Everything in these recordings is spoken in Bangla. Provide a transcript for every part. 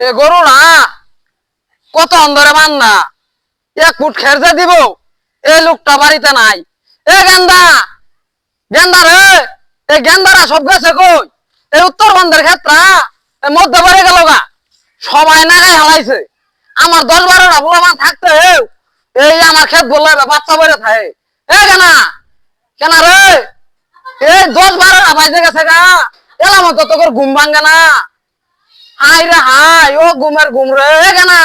এ গরু না। কত অন্ধরে মান না এক ফুট খেরতে দিব। এই লোকটা বাড়িতে নাই। এ গেন্দা। গেন্দা রে। এই গেন্দারা সব গেছে কই? এই উত্তরবঙ্গের ক্ষেত্রা। মধ্যে বাড়ি গেল গা। সবাই নাগাই হালাইছে। আমার দশ বারোটা পোলামান থাকতে এই আমার ক্ষেত বললে বাচ্চা বেড়ে থাকে। এ কেনা। কেনা রে। এই দশ বারোটা বাজে গেছে গা। এলাম তো তোর ঘুম ভাঙ্গে না। হাই রে হাই ও ঘুমের ঘুম রে কেনা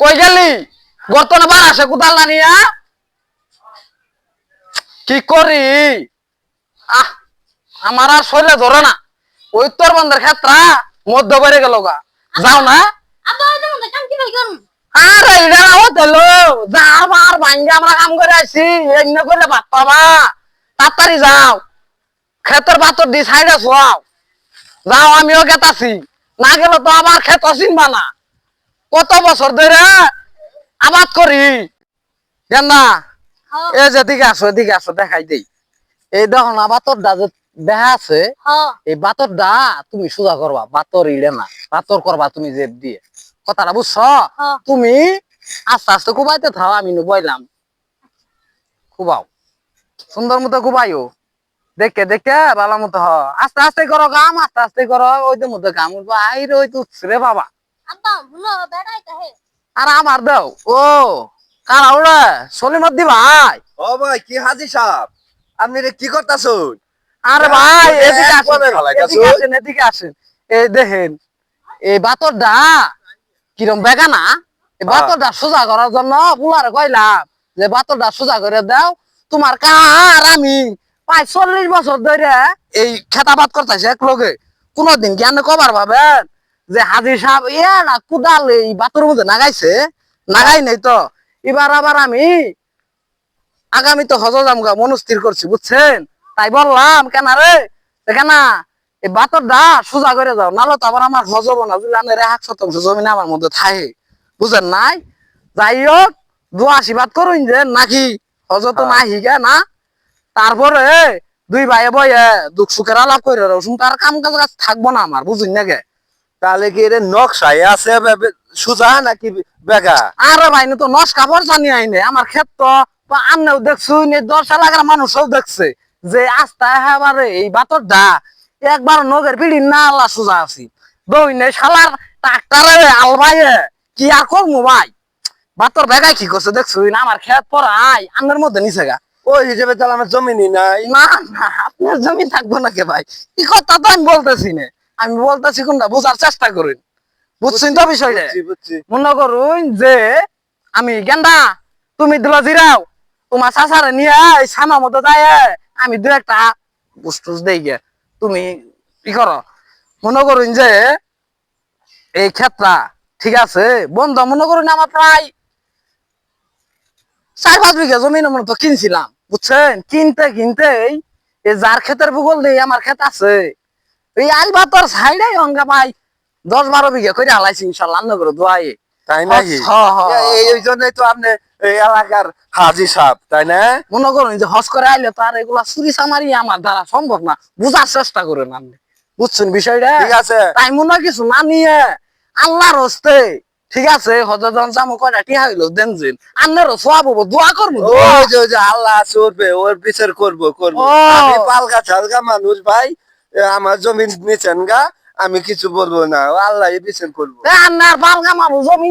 কই গেলি? গর্তনে বার আসে কোদাল না নিয়া? কি করি? আহ আমার আর শরীরে ধরে না। ওই উত্তরবঙ্গের ক্ষেত্রা মধ্য বেড়ে গেল গা। যাও না। কাম আরে এটা ভাঙ্গে আমরা করে আসি এমনি করে ভাত পাবা তাড়াতাড়ি যাও। ক্ষেতের পাতর দি সাইডে শোয়াও। যাও আমিও গেতাছি। না গেলে তো আমার ক্ষেত চিনবা না। কত বছর ধরে আবাদ করি। হ্যাঁ এই যে দিকে আসো এদিকে আসো দেখাই দেই। এই দেখো না বাতরটা যে দেখা আছে এই এই বাতরটা তুমি সোজা করবা বাতর ইলে না বাতর করবা তুমি জেদ দিয়ে। কথাটা বুঝছ। তুমি আস্তে আস্তে কুবাইতে থাও আমি নু বইলাম কুবাও। সুন্দর মতো কুবাইও। দেখে দেখে ভালো মতো হ। আস্তে আস্তে করো কাম আস্তে আস্তে করো। ওই তো মতো কাম উঠবো। আই রে ওই তো রে বাবা। আর আমার দাও। ও কারা ওরে? সলিমত দি ভাই। ও ভাই কি হাজি সাহেব? আপনি রে কি করতেছুন? আরে ভাই এ, এদিকে আসেন এদিকে আসেন এদিকে আসেন। এই দেখেন এই বাতরটা কিরম বেগা না এই হ্যাঁ। বাতরটা সোজা করার জন্য বুলারে কইলাম যে বাতরটা সোজা করে দাও। তোমার কার আমি? প্রায় চল্লিশ বছর ধরে এই খেতাবাদ করতেছে এক লগে কোনদিন জ্ঞান কবার ভাবেন যে হাজির সাহেব এ না কুদাল এই বাতর মধ্যে নাগাইছে? নাগাই নাই তো। এবার আবার আমি আগামী তো হজ জামগা মনস্থির করছি বুঝছেন? তাই বললাম কেন রে? কেনা? এই বাতর দা সোজা করে যাও নালো তো আবার আমার হজ হব না। বুঝলে আমার এক শতাংশ জমিনে আমার মধ্যে থাকে বুঝেন নাই? যাই হোক দু আশীর্বাদ করুন যে নাকি হজ তো না হিগে না? তারপরে দুই ভাই বয়ে দুঃখ সুখের আলাপ করে রসুন তার কাম কাজ কাজ থাকব না আমার, বুঝুন নাকি তাহলে কি এর নকশায় আছে সুজা নাকি বেগা? আরে ভাই তো নস কাপড় জানি আইনে। আমার ক্ষেত্র আন্নেও দেখছুন এই দশ এলাকার মানুষও দেখছে। যে আস্তা এবারে এই বাতর দা একবার নগের পিড়ি না আল্লাহ সোজা আছি। দইনে শালার ট্রাক্টারে আলবাইয়ে, কি আর করব ভাই? বাতর বেগাই কি করছে দেখছুন আমার ক্ষেত পড়াই আন্নের মধ্যে নিছে গা। ওই হিসেবে তাহলে আমার জমিনই নাই। না না আপনার জমি থাকব না কে ভাই? এই কথা তো আমি বলতেছি না। আমি বলতেছি কোনটা? বোঝার চেষ্টা করুন। বুঝছেন তো বিষয়টা। মনে করুন যে আমি গেন্দা তুমি দিল জিরাও তোমার চাচারে নিয়ে এই সামা মতো যায় আমি দু একটা বুস্টুস দেই গে। তুমি কি করো? মনে করুন যে এই ক্ষেত্রা ঠিক আছে? বন্ধ মনে করুন আমার প্রায় চার পাঁচ বিঘা জমিন মনে তো কিনছিলাম বুঝছেন? কিনতে কিনতেই এই যার ক্ষেতের ভূগোল নেই আমার ক্ষেত আছে। এই আলবাতর সাইডে অঙ্গা ভাই দশ বারো বিঘা করে হালাইছি ইনশাল্লাহ করে দোয়াই তাই নাকি? এই জন্যই তো আপনি এই এলাকার হাজি সাহেব তাই না? মনে করুন যে হস করে আইলে তো আর এগুলা চুরি চামারি আমার দ্বারা সম্ভব না বুঝার চেষ্টা করেন আপনি। বুঝছেন বিষয়টা? ঠিক আছে। তাই মনে কিছু না নিয়ে আল্লাহর হস্তে ঠিক আছে হজরত জামু কয়টা টিহা হইল? দেন দিন আন্নেরও সোয়াব হব দোয়া করব ওই যে যে আল্লাহ চলবে ওর বিচার করব করব। আমি পালগা ছালগা মানুষ ভাই আমার জমি নিছেন গা আমি কিছু বলব না। আল্লাহ বিচার করব। আন্নার পালগা মাবু জমি